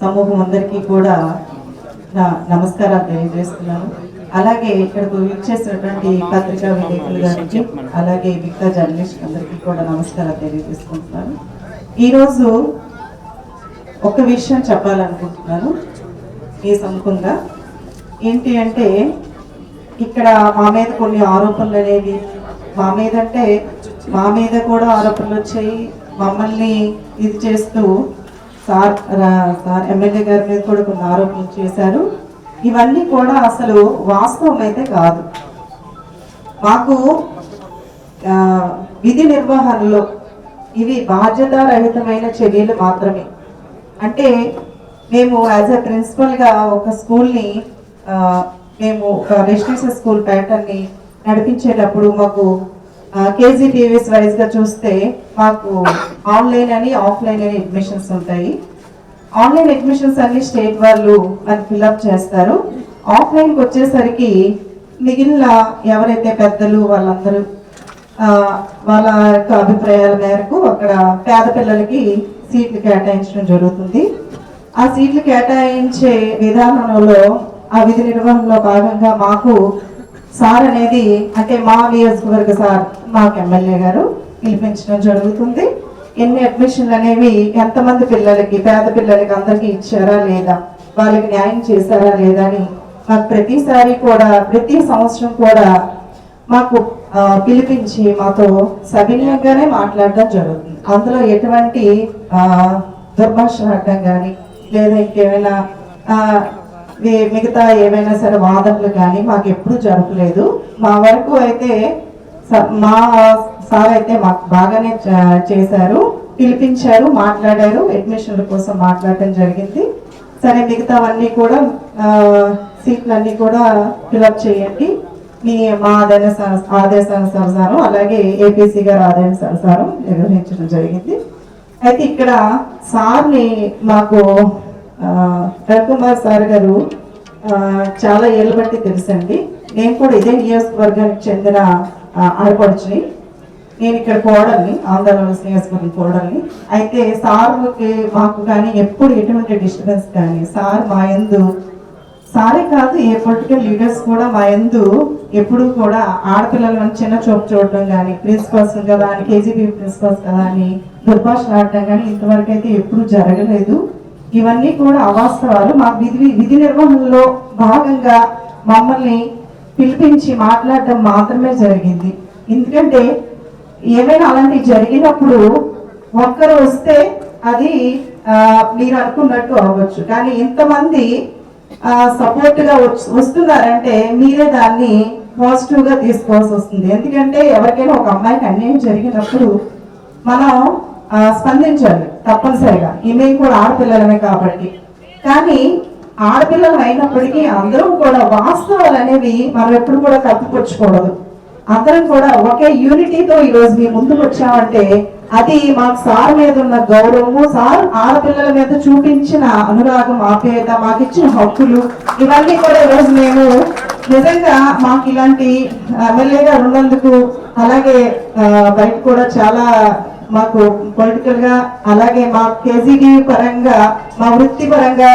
సమూహం అందరికీ కూడా నా నమస్కారాలు తెలియజేస్తున్నాను. అలాగే ఇక్కడకు ఇచ్చేసినటువంటి పత్రికా విలేకరులు గారికి అలాగే మిగతా జర్నలిస్ట్ అందరికీ కూడా నమస్కారాలు తెలియజేసుకుంటున్నాను. ఈరోజు ఒక విషయం చెప్పాలనుకుంటున్నాను. ఈ సముఖంగా ఏంటి అంటే ఇక్కడ మా మీద కొన్ని ఆరోపణలు అనేవి మా మీద అంటే మా మీద కూడా ఆరోపణలు వచ్చాయి. మమ్మల్ని ఇది చేస్తూ సార్ సార్ ఎమ్మెల్యే గారి మీద కూడా కొన్ని ఆరోపణలు చేశారు. ఇవన్నీ కూడా అసలు వాస్తవం అయితే కాదు. మాకు విధి నిర్వహణలో ఇవి బాధ్యతారహితమైన చర్యలు మాత్రమే. అంటే మేము యాజ్ ఎ ప్రిన్సిపల్గా ఒక స్కూల్ని మేము ఒక రెసిడెన్షియల్ స్కూల్ ప్యాటర్న్ని నడిపించేటప్పుడు మాకు కేజీటీవీస్ వైజ్గా చూస్తే మాకు ఆన్లైన్ అని ఆఫ్లైన్ అని అడ్మిషన్స్ ఉంటాయి. ఆన్లైన్ అడ్మిషన్స్ అన్ని స్టేట్ వాళ్ళు మనకి ఫిల్అప్ చేస్తారు. ఆఫ్లైన్కి వచ్చేసరికి మిగిలిన ఎవరైతే పెద్దలు వాళ్ళందరూ వాళ్ళ యొక్క అభిప్రాయాల మేరకు అక్కడ పేద పిల్లలకి సీట్లు కేటాయించడం జరుగుతుంది. ఆ సీట్లు కేటాయించే విధానంలో ఆ విధి నిర్వహణలో భాగంగా మాకు సార్ అనేది అంటే మా నియోజకవర్గ సార్ మాకు ఎమ్మెల్యే గారు పిలిపించడం జరుగుతుంది. ఎన్ని అడ్మిషన్లు అనేవి ఎంతమంది పిల్లలకి పేద పిల్లలకి అందరికీ ఇచ్చారా లేదా వాళ్ళకి న్యాయం చేశారా లేదా అని మాకు ప్రతిసారి కూడా ప్రతి సంవత్సరం కూడా మాకు పిలిపించి మాతో సవినీయంగానే మాట్లాడడం జరుగుతుంది. అందులో ఎటువంటి దుర్భాష ఆడడం కానీ లేదా ఇంకేమైనా మిగతా ఏమైనా సరే వాదనలు కానీ మాకు ఎప్పుడూ జరపలేదు. మా వరకు అయితే స- మా సార్ అయితే మాకు బాగానే చేశారు పిలిపించారు మాట్లాడారు అడ్మిషన్ల కోసం మాట్లాడటం జరిగింది. సరే మిగతావన్నీ కూడా సీట్లన్నీ కూడా ఫిలప్ చేయండి. మీ మా ఆదాయ ఆదేశానుసారం అలాగే ఏపీసీ గారు ఆదాయానుసారం నిర్వహించడం జరిగింది. అయితే ఇక్కడ సార్ని మాకు రవికుమార్ సార్ గారు చాలా ఏళ్ళ బట్టి తెలుసండి. నేను కూడా ఇదే నియోజకవర్గానికి చెందిన ఆడపడుచుని నేను ఇక్కడ కోడల్ని ఆంధ్రలో నియోజకవర్గం కోడల్ని. అయితే సార్కి మాకు కానీ ఎప్పుడు ఎటువంటి డిస్టర్బెన్స్ కానీ సార్ మా యందు సారే కాదు ఏ పొలిటికల్ లీడర్స్ కూడా మా యందు ఎప్పుడు కూడా ఆడపిల్లలను చిన్న చూపు చూడడం కానీ ప్రిన్సిపల్స్ కదా అని కేజీబీ ప్రిన్సిపల్స్ కదా అని దుర్భాషలు ఆడటం కానీ ఇంతవరకు అయితే ఎప్పుడు జరగలేదు. ఇవన్నీ కూడా అవాస్తవాలు. మా విధి విధి నిర్వహణలో భాగంగా మమ్మల్ని పిలిపించి మాట్లాడడం మాత్రమే జరిగింది. ఎందుకంటే ఏమైనా అలాంటివి జరిగినప్పుడు ఒక్కరు వస్తే అది మీరు అనుకున్నట్టు అవ్వచ్చు. కానీ ఇంతమంది సపోర్ట్గా వస్తున్నారంటే మీరే దాన్ని పాజిటివ్గా తీసుకోవాల్సి వస్తుంది. ఎందుకంటే ఎవరికైనా ఒక అమ్మాయికి అన్యాయం జరిగినప్పుడు మనం స్పందించాలి. తప్పనిసరిగా. ఈమె కూడా ఆడపిల్లలమే కాబట్టి. కానీ ఆడపిల్లలు అయినప్పటికీ అందరం కూడా వాస్తవాలు అనేవి మనం ఎప్పుడు కూడా కప్పుకొచ్చుకోవడదు అందరం కూడా ఒకే యూనిటీతో ఈ రోజు మీ ముందుకు వచ్చామంటే అది మాకు సార్ మీద ఉన్న గౌరవము సార్ ఆడపిల్లల మీద చూపించిన అనురాగం ఆప్యాయత మాకు ఇచ్చిన హక్కులు ఇవన్నీ కూడా ఈ రోజు మేము నిజంగా మాకు ఇలాంటి ఎమ్మెల్యేగా ఉన్నందుకు అలాగే బయట కూడా చాలా మాకు పొలిటికల్గా అలాగే మా కేజీ పరంగా మా వృత్తి పరంగా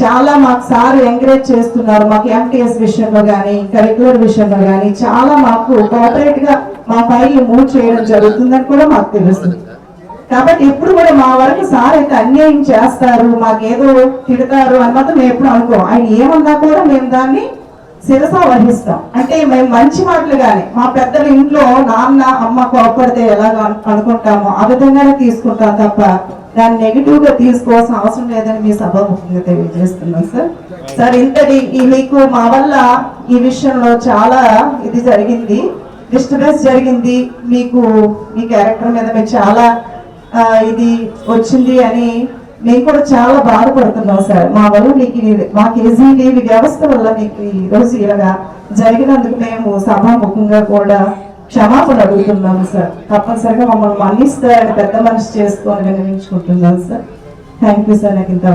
చాలా మాకు సార్ ఎంకరేజ్ చేస్తున్నారు. మాకు ఎంటీఎస్ విషయంలో కానీ కరికులర్ విషయంలో కానీ చాలా మాకు కోఆపరేట్గా మా ఫైల్ మూవ్ చేయడం జరుగుతుందని కూడా మాకు తెలుస్తుంది. కాబట్టి ఎప్పుడు కూడా మా వరకు సార్ అయితే అన్యాయం చేస్తారు మాకేదో తిడతారు అని మాత్రం మేము ఎప్పుడు అనుకో ఆయన ఏమన్నా కూడా మేము దాన్ని శిరస వహిస్తాం. అంటే మేము మంచి మాటలు కానీ మా పెద్దల ఇంట్లో నాన్న అమ్మ కోపడితే ఎలాగ అనుకుంటామో ఆ విధంగానే తీసుకుంటాం తప్ప దాన్ని నెగిటివ్గా తీసుకోవాల్సిన అవసరం లేదని మీ సభ ముఖ్యంగా తెలియజేస్తున్నాం సార్. సార్ ఇంతటి మీకు మా వల్ల ఈ విషయంలో చాలా ఇది జరిగింది. డిస్టర్బెన్స్ జరిగింది. మీకు మీ క్యారెక్టర్ మీద మీకు చాలా ఇది వచ్చింది అని మేము కూడా చాలా బాధపడుతున్నాం సార్. మా వల్ల మీకు ఇది- మా కేజీటీవీ వ్యవస్థ వల్ల మీకు ఈ రోజు ఇలాగా జరిగినందుకు మేము సభాముఖంగా కూడా క్షమాపణ అడుగుతున్నాము సార్. తప్పనిసరిగా మమ్మల్ని మన్నిస్తారని పెద్ద మనిషి చేసుకొని వినిపించుకుంటున్నాను సార్. థ్యాంక్ యూ సార్ నాకు ఇంత